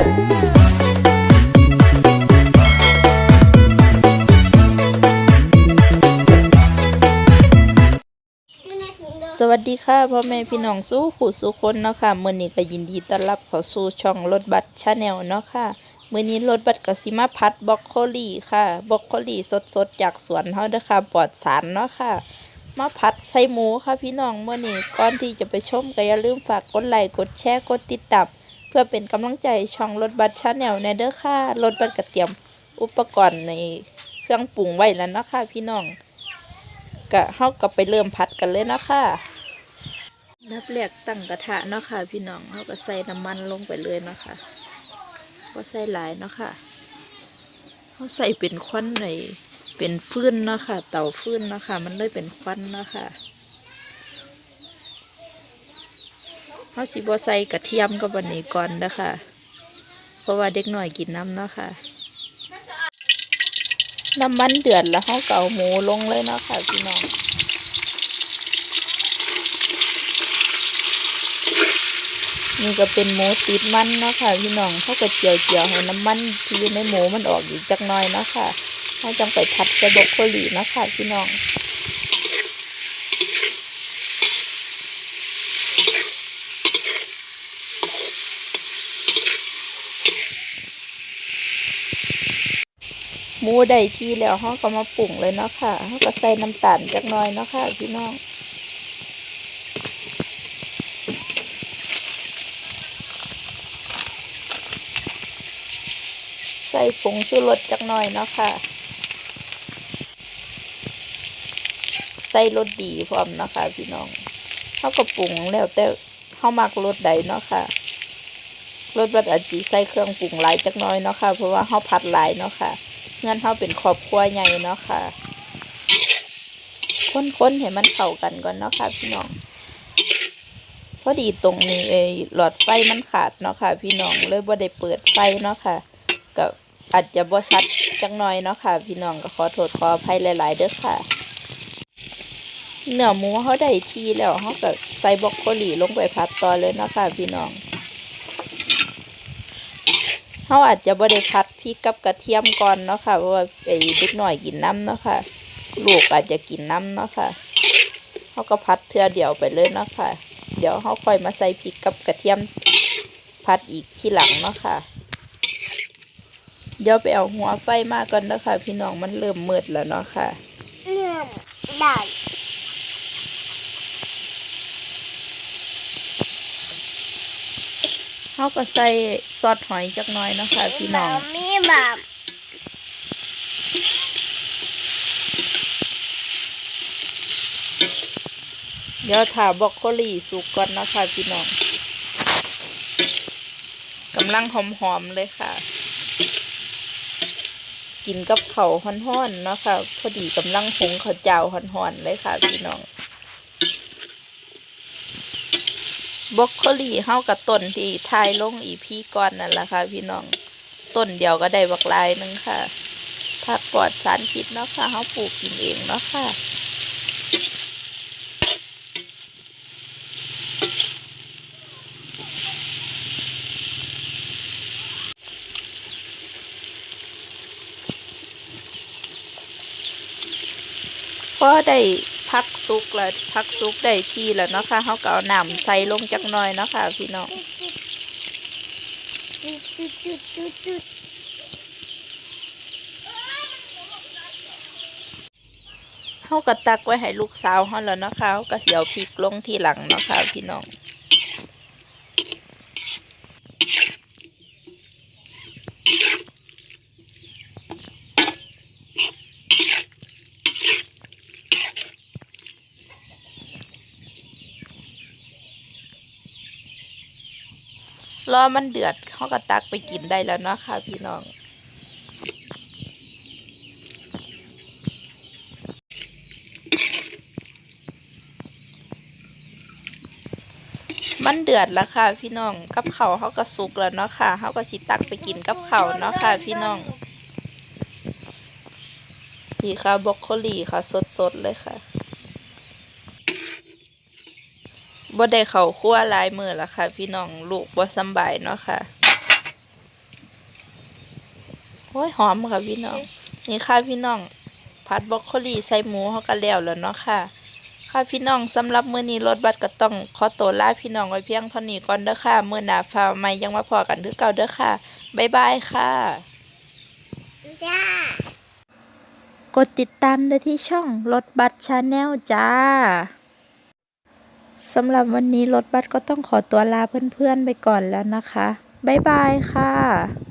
สวัสดีค่ะพ่อแม่พี่น้องสู้ขู่สู้คนเนาะค่ะมื้อนี้ก็ยินดีต้อนรับเข้าสู่ช่องรถบัสชาแนลเนาะค่ะมื้อนี้รถบัสกสิมาพัดบรอกโคลีค่ะบรอกโคลีสดๆจากสวนเฮาเด้อค่ะปลอดสารเนาะค่ะ มาผัดใส่หมูค่ะพี่น้องมื้อนี้ก่อนที่จะไปชมก็อย่าลืมฝากกดไลค์กดแชร์กดติดตาม เพื่อเป็นกำลังใจช่องรถบัสชาแนลในเด้อค่ะรถบัสก็เตรียมอุปกรณ์ในเครื่องปรุงไว้แล้วเนาะค่ะพี่น้องก็เฮาก็ไปเริ่มผัดกันเลยเนาะค่ะนับแรกตั้งกระทะเนาะค่ะพี่น้องเขาก็ใส่น้ำมันลงไปเลยเนาะค่ะก็ใส่หลายเนาะค่ะเขาใส่เป็นควันในเป็นฟืนเนาะค่ะเต่าฟืนเนาะค่ะมันเลยเป็นควันเนาะค่ะ เขาสิบใส่กระเทียมกับวันนี้ก่อนนะคะ เพราะว่าเด็กหน่อยกินน้ำเนาะค่ะน้ำมันเดือดแล้วเขาก็เอาหมูลงเลยเนาะค่ะพี่น้องนี่ก็เป็นหมูติดมันเนาะค่ะพี่น้องเขาก็เจียวเจียวๆให้น้ำมันที่อยู่ในหมูมันออกอีกจักหน่อยเนาะค่ะเขาจังไปผัดใส่บรอกโคลีเนาะค่ะพี่น้อง หมูได้ที่แล้วเขาก็มาปรุงเลยเนาะค่ะเขาก็ใส่น้ำตาลจักหน่อยเนาะค่ะพี่น้องใส่ผงชูรสจักหน่อยเนาะค่ะ ใส่รสดีพร้อมเนาะค่ะพี่น้องเขาก็ปรุงแล้วแต่เขามักรสใดเนาะค่ะ รสบัดอาจจะใส่เครื่องปรุงหลายจักหน่อยเนาะค่ะ เพราะว่าเขาผัดหลายเนาะค่ะ เงินเขาเป็นครอบครัวใหญ่เนาะค่ะ ค้นๆให้มันเข้ากันก่อนเนาะค่ะพี่น้องพอดีตรงนี้เออหลอดไฟมันขาดเนาะค่ะ พี่น้องเลยบ่ได้เปิดไฟเนาะค่ะก็อาจจะบ่ชัดจังหน่อยเนาะค่ะ พี่น้องก็ขอโทษขออภัยหลาย ๆ เด้อค่ะเนื้อหมูเขาได้ทีแล้วเขาก็ใส่บรอกโคลีลงไปผัดต่อเลยเนาะค่ะ พี่น้องเขาอาจจะบ่ได้ผัด ริกกับกระเทียมก่อนเนาะค่ะเพราะว่าไอ้เด็กน้อยกินน้ำเนาะค่ะลูกอาจจะกินน้ำเนาะค่ะเขาก็ผัดเทื่อเดียวไปเลยเนาะค่ะ เดี๋ยวเขาค่อยมาใส่พริกกับกระเทียมผัดอีกทีหลังเนาะค่ะเดี๋ยวไปเอาหัวไฟมาก่อนเนาะคะพี่น้องมันเริ่มมืดแล้วเนาะค่ะเนื่อมด่านเขาก็ใส่ซอสหอยจักหน่อยเนาะค่ะพี่น้องมี แบบเดี๋ยวถาบรอกโคลี่สุกก่อนนะค่ะพี่น้องกำลังหอมๆเลยค่ะ กินกับเขาวฮ้อนๆเนาะค่ะพอดีกำลังหุงข้าวเจ้าฮ้อนๆเลยค่ะพี่น้องบรอกโคลี่เฮากับต้นที่ทายลงอีพีก่อนนั่นแหละค่ะพี่น้อง ต้นเดียวก็ได้บักลายหนึงค่ะผักปลอดสารพิษเนาะค่ะเฮาปลูกกินเองเนาะค่ะพอได้พักซุกแล้วพักซุกได้ที่แล้วเนาะค่ะเขาก็เอาน้ำใส่ลงจักหน่อยเนาะค่ะพี่น้อง จุดจุดจุดจุดจุดเขาก็ตักไว้ให้ลูกสาวเขาแล้วนะคะเขาก็เสียวพริกลงทีหลังนะคะพี่น้องรอมันเดือด เขาก็ตักไปกินได้แล้วเนาะค่ะพี่น้องมันเดือดแล้วค่ะพี่น้องกับเขาเขาก็สุกแล้วเนาะค่ะเขาก็สิตักไปกินกับเขาเนาะค่ะพี่น้องนี่ค่ะบรอกโคลีค่ะสดๆเลยค่ะบ่ได้เขาคั่วลายมือแล้วค่ะ พี่น้องลูกบ่สบายเนาะค่ะ โอ้ยหอมค่ะพี่น้อง นี่ค่ะพี่น้อง ผัดบรอกโคลีใส่หมูเฮาก็แล้วแล้วเนาะค่ะ ค่ะพี่น้องสำหรับมื้อนี้รถบัสก็ต้องขอตัวลาพี่น้องไว้เพียงเท่านี้ก่อนเด้อค่ะมื้อหน้าฟ้าใหม่ยังมาพอกันคือเก่าเด้อค่ะบ๊ายบายค่ะจ้ากดติดตามได้ที่ช่องรถบัสชาแนลจ้าสำหรับวันนี้รถบัสก็ต้องขอตัวลาเพื่อนๆไปก่อนแล้วนะคะ บ๊ายบายค่ะ